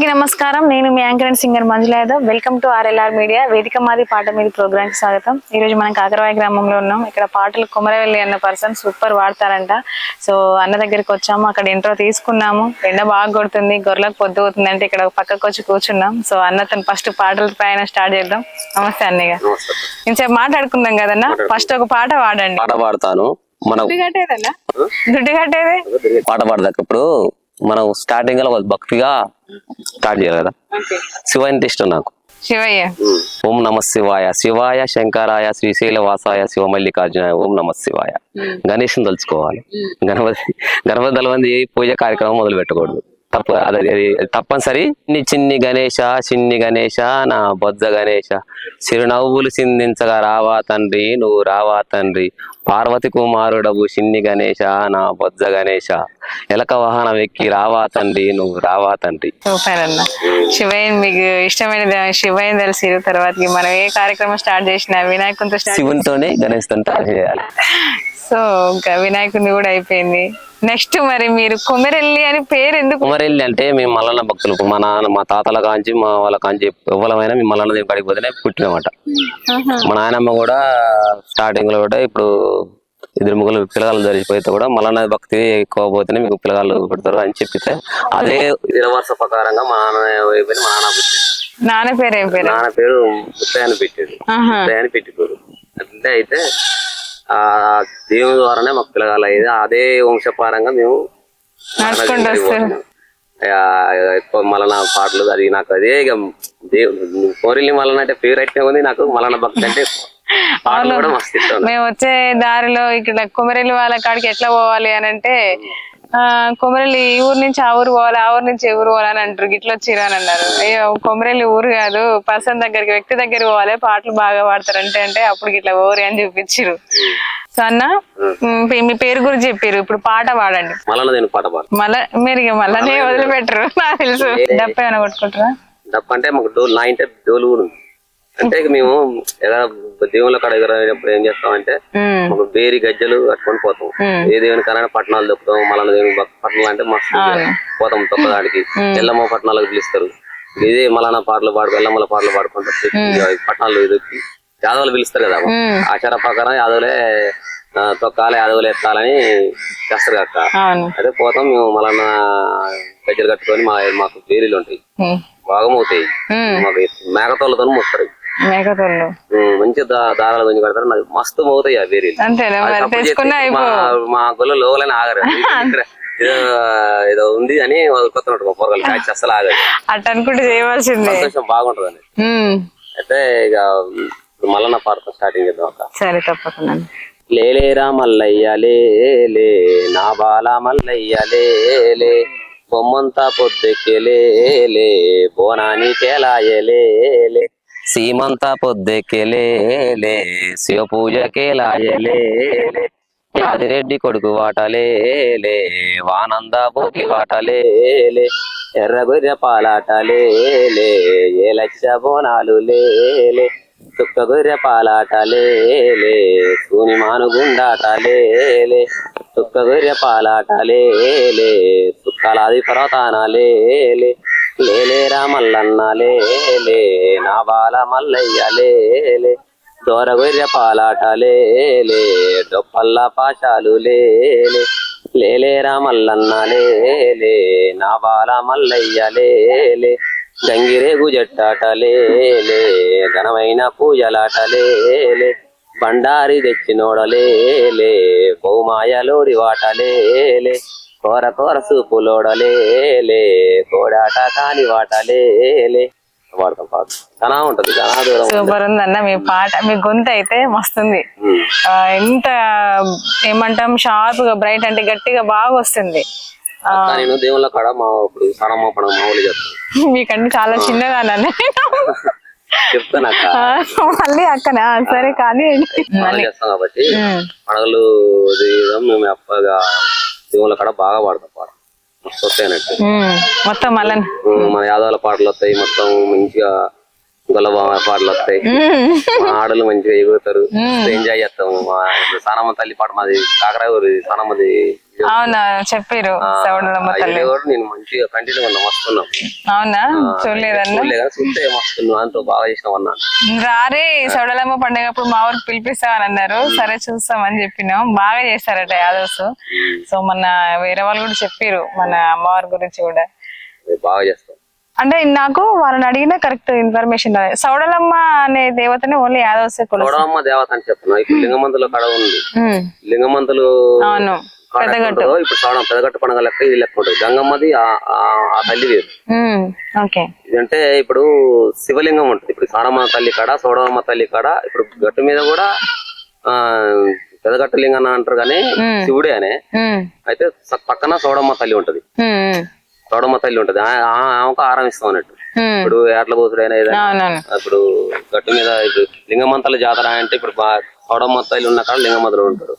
అందరికీ నమస్కారం. నేను మీ anchor and singer Manjula Yadav. Welcome to RLR media వేదిక మాది పాట మీది ప్రోగ్రామ్కి స్వాగతం. ఈ రోజు మనం కాకరవాయి గ్రామంలో ఉన్నాం. ఇక్కడ పాటలు కుమరవెల్లి అన్న పర్సన్ సూపర్ వాడతారంట. సో అన్న దగ్గరికి వచ్చాము. అక్కడ ఇంట్రో తీసుకున్నాము. ఎండ బాగా కొడుతుంది. గొర్రెలకు పొద్దు అవుతుంది అంటే ఇక్కడ పక్కకు వచ్చి కూర్చున్నాం. సో అన్నతో ఫస్ట్ పాటల ప్రయాణం స్టార్ట్ చేద్దాం. నమస్తే అన్నయ్య. ఇంసేపు మాట్లాడుకుందాం కదన్న? ఫస్ట్ ఒక పాట పాడండి. పాట పాడతాను. మనం పాట ఇప్పుడు మనం స్టార్టింగ్లో భక్తిగా స్టార్ట్ చేయాలి కదా. శివ అంటే ఇష్టం నాకు? శివయ్య. ఓం నమ శివాయ. శివాయ శంకరాయ శ్రీశైల వాసాయ శివమల్లికార్జునాయ ఓం నమ శివాయ. గణేష్ని తలుచుకోవాలి. గణపతి గణపతి తలవంది పూజ కార్యక్రమం మొదలు పెట్టకూడదు తప్ప అది తప్పనిసరి. నీ చిన్ని గణేష చిన్ని గణేష నా బొజ్జ గణేష చిరునవ్వులు చిందించగా రావా తండ్రి నువ్వు రావా తండ్రి. పార్వతి కుమారుడవు చిన్ని గణేష నా బొజ్జ గణేష ఎలక వాహనం ఎక్కి రావా తండ్రి నువ్వు రావా తండ్రి. సూపర్ అన్న శివయ్య మీకు ఇష్టమైన శివయ్య తెలిసి తర్వాతకి మనం ఏ కార్యక్రమం స్టార్ట్ చేసినా వినాయకునితో స్టార్ట్ శివునితోనే గణేష్తో చేయాలి. సో ఇంకా వినాయకుని కూడా అయిపోయింది. నెక్స్ట్ మరి మీరు కొమెరెల్లి అని పేరు ఎందుకు? కుమరెల్లి అంటే మేము మల్లన్న భక్తులు మా నాన్న మా తాతల కాంచి మా వాళ్ళ కాంచి ఎవరమైనా మేము మల్లన్న దేవుని కాడికి పోతేనే పుట్టినమాట. మా నాయనమ్మ కూడా స్టార్టింగ్లో కూడా ఇప్పుడు ఇద్దరు ముగ్గురు పిల్లగాళ్ళు జరిగిపోతే కూడా మల్లన్న భక్తి ఎక్కువ పోతేనే మీకు పిల్లగాళ్ళు పెడతారు అని చెప్పితే అదే వరుస ప్రకారంగా మా నాన్న అయిపోయి మా నాన్న పుట్టింది నాన్న పేరు ఏం పేరు నాన్న పేరు ముత్తయ్య అని పెట్టాడు. ఆహా. ముత్తయ్య అని పెట్టిపోరు అంటే అయితే ఆ దేవుని ద్వారానే మాకు అయ్యేది అదే వంశపారంగా మేము ఎక్కువ మలన పాటలు అది నాకు అదే ఇక కోరిల్లి మలన అంటే అయితే ఉంది. నాకు మలన భక్తి అంటే మేము వచ్చే దారిలో ఇక్కడ కొమరెల్లి వాళ్ళ కాడికి ఎట్లా పోవాలి అని అంటే ఆ కొమరెల్లి ఈ ఊరు నుంచి ఆ ఊరు పోవాలి ఆ ఊరు నుంచి ఈ ఊరు పోవాలి అని అంటారు. గిట్ల వచ్చిర్రు అని అన్నారు. అయ్యో కొమరెల్లి ఊరు కాదు పర్సన్ దగ్గరికి వ్యక్తి దగ్గరికి పోవాలి పాటలు బాగా పాడతారు అంటే అంటే అప్పుడు గిట్లా ఓరి అని చూపించారు సో అన్న మ్, పేరు గురించి చెప్పారు ఇప్పుడు పాట పాడండి. మలన నేను పాట పాడు మళ్ళా మీరు ఇక మళ్ళానే వదిలిపెట్టరు. నాకు తెలుసు. డప్ప ఏమైనా కొట్టుకుంటారా? తప్ప అంటే మాకు డోలు నా ఇంటే డోలు కూడా ఉంది. అంటే ఇక మేము ఎగర దేవుళ్ళ కాడ ఎగరేటప్పుడు ఏం చేస్తామంటే మాకు బేరి గజ్జలు కట్టుకొని పోతాం. ఏ దేవుని కన్నా పట్టణాలు దొక్కుతాం మలన దేవుని పట్టణాలు అంటే మస్తు పోతాం తొక్కదానికి ఎల్లమ్మ పట్టణాలకు పిలుస్తారు. ఇదే మలానా పాటలు పాడు ఎల్లమ్మల పాటలు పాడుకుంటారు పట్టణాలు దొక్కి యాదవులు పిలుస్తారు కదా ఆచార ప్రకారం యాదవులే తొక్కాలి యాదవులు ఎత్తాలని చేస్తారు కక్క అదే పోతాం మేము మలన్న గజ్జలు కట్టుకొని మా మాకు బేరీలు ఉంటాయి. మోతాయి. ఉమ్, మాకు మేకతోళ్ళతో మోస్తారు. మేకతోళ్ళు మంచి దారాలు గుంజి నాకు మస్తు మోతాయి ఆ బేరీలు మా మా గొల్ల లోగలని ఆగరు. ఏదో ఉంది అని మా పొరగలు కాచి అసలు ఆగదు అట్ అనుకుంటే చేయవలసిందే. సంతోషం అయితే ఇక మళ్ళా పాడతాం స్టార్టింగ్ చేద్దాం అక్క. సరే తప్పకుండా లేలేరా మల్లయ్య లేలే నా బాల మల్లయ్య లేలే బొమ్మంతా పొద్దెక్కెలేలే బోనానికేలాయలే సీమంత పొద్దెక్కెలేలే శివ పూజకేలాయలే యాదిరెడ్డి కొడుకు వాటలేలే వానంద పోకి వాటలేలే. ఎర్ర పాలాటలేలే ఏ లక్ష బోనాలు లేలే. చుక్క పాలాటలేలే సూని మాను గుండాటలేలే. చుక్క పాలాటలేలే చుక్కలాది పర్వతానాలేలే లేలేరా మల్లన్న లేలే నా బాల మల్లయ్య లేలే. దోర గొర్రె పాలాటలేలే డొప్పల్ల పాశాలు లేలే. లేలేరా మల్లన్న లేలే. నా బాల మల్లయ్య లేలే. గంగిరేగు జట్టాటలేలే ఘనమైన పూజలాటలేలే బండారి తెచ్చినోడలేలే బహుమాయలోడి వాటలేలే కోర కోర సూపులోడలేలే కోడాట కాని వాటలేలే. వాడతాం పాట చాలా ఉంటది చాలా దూరం. సూపర్ ఉందన్న మీ పాట మీ గొంతు అయితే మస్తుంది. ఎంత ఏమంటాం షార్ప్గా బ్రైట్ అంటే గట్టిగా బాగా వస్తుంది. నేను దేవుళ్ళ కాడ మా ఇప్పుడు సరమ్మ పడవ మామూలు చెప్తాను మీకంటే చాలా చిన్నదాన్న చెప్తాను అక్క. మళ్ళీ అక్కనా సరే కానీ కాబట్టి పడగలు మేము అప్పగా దేవుళ్ళ కాడ బాగా పాడతాం పాట మస్తు వస్తాయి అన్నట్టు ఉమ్, మొత్తం మళ్ళీ మన యాదవుల పాటలు వస్తాయి మొత్తం మంచిగా గొల్లబామ పాటలు వస్తాయి. ఆడలు మంచిగా ఎగురుతారు. ఎంజాయ్ చేస్తాము. మా సానమ్మ తల్లి పాట మాది కాకరాయ ఊరి సానమ్మది అవునా? చెప్పారు సౌడలమ్మ తల్లి నేను మంచిగా కంటిన్యూ ఉన్నా మస్తున్నాం. అవునా? చూడలేదన్న? చూస్తే మస్తు దాంతో బాగా చేసినాం అన్నా. రారే సౌడలమ్మ పండుగప్పుడు మా ఊరికి పిలిపిస్తామని అన్నారు. సరే చూస్తామని చెప్పినాం. బాగా చేస్తారట యాదవ్స్. సో మన వేరే వాళ్ళు కూడా చెప్పారు మన అమ్మవారి గురించి కూడా. బాగా చేస్తాం. అంటే నాకు వాళ్ళని అడిగినా కరెక్ట్ ఇన్ఫర్మేషన్ సౌడలమ్మ అనే దేవతని ఓన్లీ యాదవ్స్ చూడమ్మ దేవత అని చెప్తున్నా ఇప్పుడు లింగమంతుల కాడ ఉంది. లింగమంతులు అవును. ఇప్పుడు చూడడం పెద్దగట్టు పండుగ లెక్క ఇది లెక్క ఉంటుంది. గంగమ్మది ఆ- తల్లి వేరు. ఇదంటే ఇప్పుడు శివలింగం ఉంటుంది. ఇప్పుడు సారమ్మ తల్లి కాడ సోడమ్మ తల్లి కాడ ఇప్పుడు గట్టు మీద కూడా ఆ పెదగట్టు లింగం అని అంటారు కానీ శివుడే అనే. అయితే పక్కన సోడమ్మ తల్లి ఉంటది. సోడమ్మ తల్లి ఉంటది. ఆమెకు ఆరం ఇస్తాం అన్నట్టు. ఇప్పుడు ఏట్ల కోసుడైనా ఏదైనా. ఇప్పుడు గట్టు మీద ఇప్పుడు లింగమంతల జాతర అంటే ఇప్పుడు తల్లి ఉన్న కాడ లింగమంతలు ఉంటారు.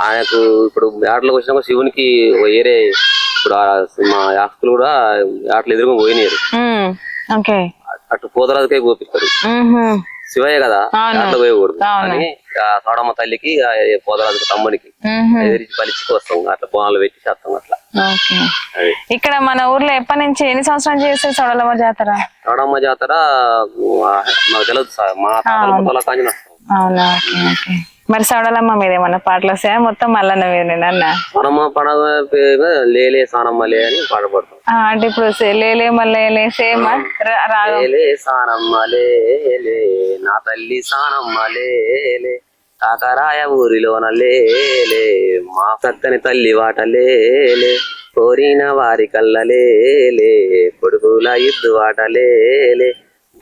ఆయనకు ఇప్పుడు ఏటలకు వచ్చినప్పుడు శివునికి ఏరే ఇప్పుడు మా యాస్తులు కూడా ఏటలు ఎదురుగా పోయినారు. అటు పోతరాజుకే గోపిస్తారు. శివయ్య కదా. అట్లా పోయకూడదు. అని సోడమ్మ తల్లికి ఆ పోతరాజుకి తమ్మునికి ఉహు, ఎదిరించి పలిచి వస్తాం. అట్లా బోనాలు పెట్టి చేస్తాం అట్లా. ఇక్కడ మన ఊర్లో ఎప్పటి నుంచి ఎన్ని సంవత్సరాలు చేస్తే సౌడలమ్మ జాతర? సోడమ్మ జాతర నాకు తెలియదు సార్. మా తాతల ముత్తాల కాంచి నష్టం అవునా? Okay okay. మరి సౌడలమ్మ మీద ఏమన్నా పాటలు వస్తాయా? మొత్తం మల్లన్న మీద అన్న? సోడమ్మ పండగ పేరు లేలే సానమ్మ లే అని పాడపడతాం అంటే ఇప్పుడు సే- లేలే మల్లే సేమ్ రాగం. లేలే సానమ్మ లేలే నా తల్లి సానమ్మ లేలే కాకరాయ ఊరిలోన లేలే మా చక్కని తల్లి వాట లేలే కోరిన వారి కళ్ళ లేలే కొడుకుల ఇద్దు వాట లేలే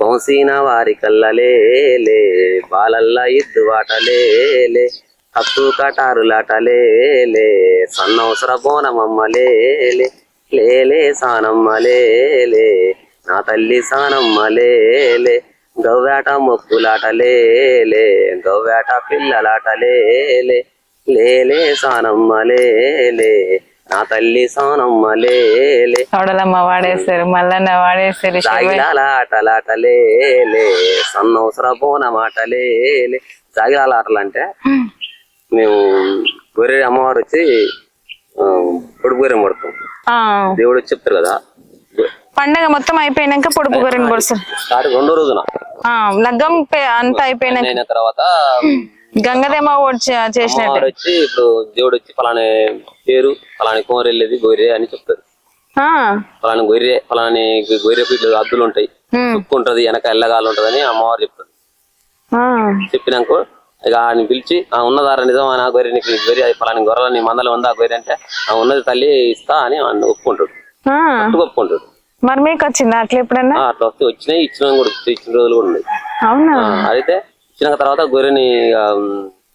బొంసిన వారి కళ్ళ లేలే బాలల్ల ఇద్దు లేలే హక్కు కటారులాట లేలే సన్నవసర బోనమమ్మ లేలే లేలే సానమ్మ లేలే నా తల్లి సానమ్మ లేలే గవ్వేట మొక్కులాట లేలే గవ్వేట పిల్లలాట లేలే లేలే సానమ్మ లేలే నా తల్లి సానమ్మ లేలే. సౌడలమ్మ వాడేస్తారు మల్లన్న వాడేస్తారు శివ జాగిలాల ఆటలాట లేలే. సన్నవసర బోనమాట లేలే. జాగిలాల ఆటలు అంటే మేము గొర్రె అమ్మవారు వచ్చి పొడుపు గొర్రెం పడతాం దేవుడు వచ్చి చెప్తారు కదా. పండగ మొత్తం అయిపోయినాక పొడుపు గొర్రెని పొడుస్తారు స్టార్ట్ రెండో రోజున. లగ్గం అంతా అయిపోయినాక. తర్వాత గంగదేమ చేసినట్టు. వచ్చి ఇప్పుడు దేవుడు వచ్చి ఫలాని పేరు ఫలాని కోరి వెళ్ళేది గొర్రె అని చెప్తారు. ఆ, ఫలాని గొర్రె ఫలాని గొర్రెకు ఇట్లా అద్దులు ఉంటాయి చుక్కు ఉంటది వెనక ఎల్లగాలు ఉంటది అని అమ్మవారు చెప్తారు. ఆ, చెప్పినాక ఇక ఆయన పిలిచి ఆ ఉన్నదార నిజం ఆ గొర్రె నీకు ఈ గొర్రె అది ఫలాని గొర్రెల నీ మందలు ఉందా ఆ గొర్రె? అంటే ఆ ఉన్నది తల్లి ఇస్తా అని ఆయన ఒప్పుకుంటాడు. ఆ. అట్టు ఒప్పుకుంటాడు మరి మీకు వచ్చిందా అట్లా ఎప్పుడన్నా? ఆ, అట్లా వస్తే వచ్చినాయి ఇచ్చిన కూడా ఇచ్చిన రోజులు కూడా ఉన్నాయి. అవునా? ఆ, అయితే ఇచ్చిన తర్వాత గొర్రెని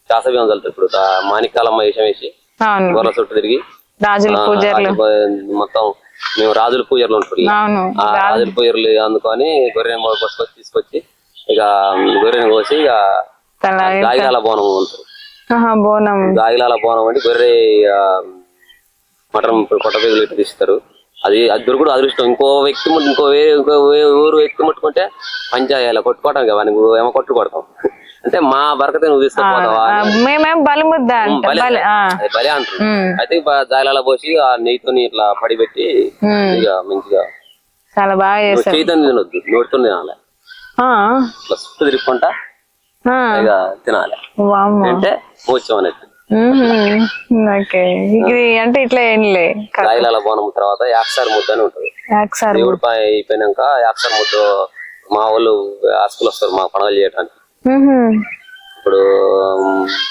చాసబియ్యం చల్లుతారు ఇప్పుడు ఆ మాణిక్యాలమ్మ వేషం వేసి గొర్రెల చుట్టూ తిరిగి రాజుల పూజలు మొత్తం మేము రాజుల పూజలు ఉంటుంది ఆ రాజుల పూజలు అందుకొని గొర్రెని పట్టుకొచ్చి తీసుకొచ్చి ఇక గొర్రెని కోసి ఇక గాగిలాల బోనం ఉంటుంది బోనం. గాగిలాల బోనం అంటే గొర్రె మటన్ కొట్ట పేగులు ఇట్లా తీస్తారు. అది అది దొరుకుడు అదృష్టం. ఇంకో వ్యక్తి ముట్టు- ఇంకో వేరే ఇంకో ఊరు వ్యక్తి ముట్టుకుంటే పంచాయాల కొట్టుకోవటం కదా నువ్వు ఏమో కొట్టు కొడతాం అంటే మా బరకతే నువ్వు తీసుకుపోతావా మేమేం బలిముద్ద అంట బలి అది అంటారు. అయితే పోసి ఆ నెయ్యితోని ఇట్లా పడిపెట్టి ఇక మంచిగా చాలా బాగా చేస్తారు చేతిని తినొద్దు నోటితో తినాలి. ఇట్లా తిరుక్కుంటా ఇక తినాలి. అంటే అన్నట్టు. మ్మ్. ఓకే. ఇది అంటే ఇట్లా ఏంలే జాయిలాల బోనం తర్వాత యాక్సార్ ముద్ద అని ఉంటుంది. ఒకసారి దేవుడి అయిపోయినాక యాక్సార్ ముద్ద మా వాళ్ళు హాస్పిటల్ వస్తారు మా పండుగలు చేయడానికి. ఇప్పుడు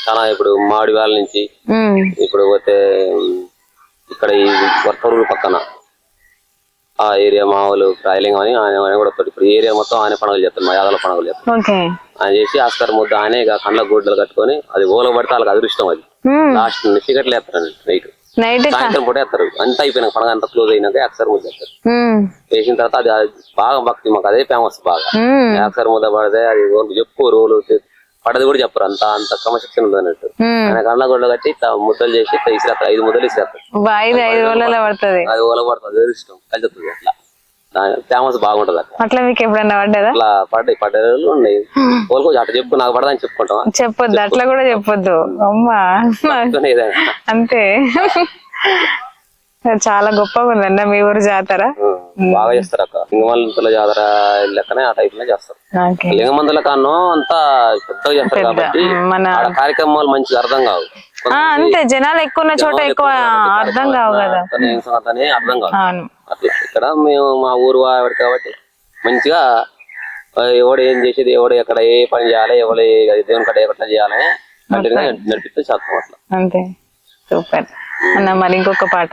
చాలా ఇప్పుడు మామిడి వాళ్ళ నుంచి. ఇప్పుడు పోతే ఇక్కడ ఈ వర్కరూరు పక్కన ఆ ఏరియా మా వాళ్ళు రాయలింగం అని ఆయన కూడా ఇప్పుడు ఏరియా మొత్తం ఆయన పండుగలు చేస్తారు మా యాదల పండుగలు చేస్తారు. ఆయన చేసి ఆస్కార్ ముద్ద ఆయనే ఇక కండ్ల గుడ్డలు కట్టుకొని అది ఓల పడితే వాళ్ళకి అదృష్టం అది. లాస్ట్ చీకట్లు వేస్తారు నైట్ నైట్ సాయంత్రం పూట వేస్తారు. అంతా అయిపోయినాక పండుగ అంతా క్లోజ్ అయినాక ఆస్కార్ ముద్ద వేస్తారు. వేసిన తర్వాత అది బాగా భక్తి మాకు అదే ఫేమస్ బాగా. ఆస్కార్ ముద్ద పడితే అది చెప్పు రోలు పడది కూడా చెప్పరు. అంత అంత క్రమశిక్షణ ఉంది అన్నట్టు. ఆయన కండ్ల గుడ్డలు కట్టి ముద్దలు చేసి ఇసిరేస్తారు. ఐదు ముద్దలు ఇసిరేస్తారు. ఐదు రోజులలో పడుతుంది. అది ఓల పడుతుంది అది ఇష్టం కలుగుతుంది అట్లా. ఫేమస్ బాగుంటది అట్లా మీకు ఎప్పుడన్నా పడ్డదా? అట్లా పడ్డాయి పడ్డే రోజులు ఉన్నాయి వాళ్ళకి అట్లా చెప్పు నాకు పడదని చెప్పుకుంటాం చెప్పొద్దు అట్లా కూడా చెప్పొద్దు. అమ్మా. అంతే. చాలా గొప్పగా ఉందన్న మీ ఊరు జాతర. బాగా చేస్తారు అక్క. లింగమంతుల జాతర లెక్కనే ఆ టైప్లో చేస్తారు. లింగమంతుల కాను అంతా పెద్దగా చేస్తారు కాబట్టి మన కార్యక్రమాలు మంచిగా అర్థం కావు. అంతే. జనాలు ఎక్కువ ఉన్న చోట ఎక్కువ అర్థం కావు కదా. అర్థం కాదు. అట్లా. ఇక్కడ మేము మా ఊరు వాడు కాబట్టి మంచిగా ఎవడు ఏం చేసేది ఎవడు ఎక్కడ ఏ పని చేయాలి ఎవడు ఏ- దేవుని కడ ఎట్లా చేయాలి కంటిన్యూగా నడిపిస్తే చేస్తాం అట్లా. అంతే. సూపర్. అన్న మరి ఇంకొక పాట.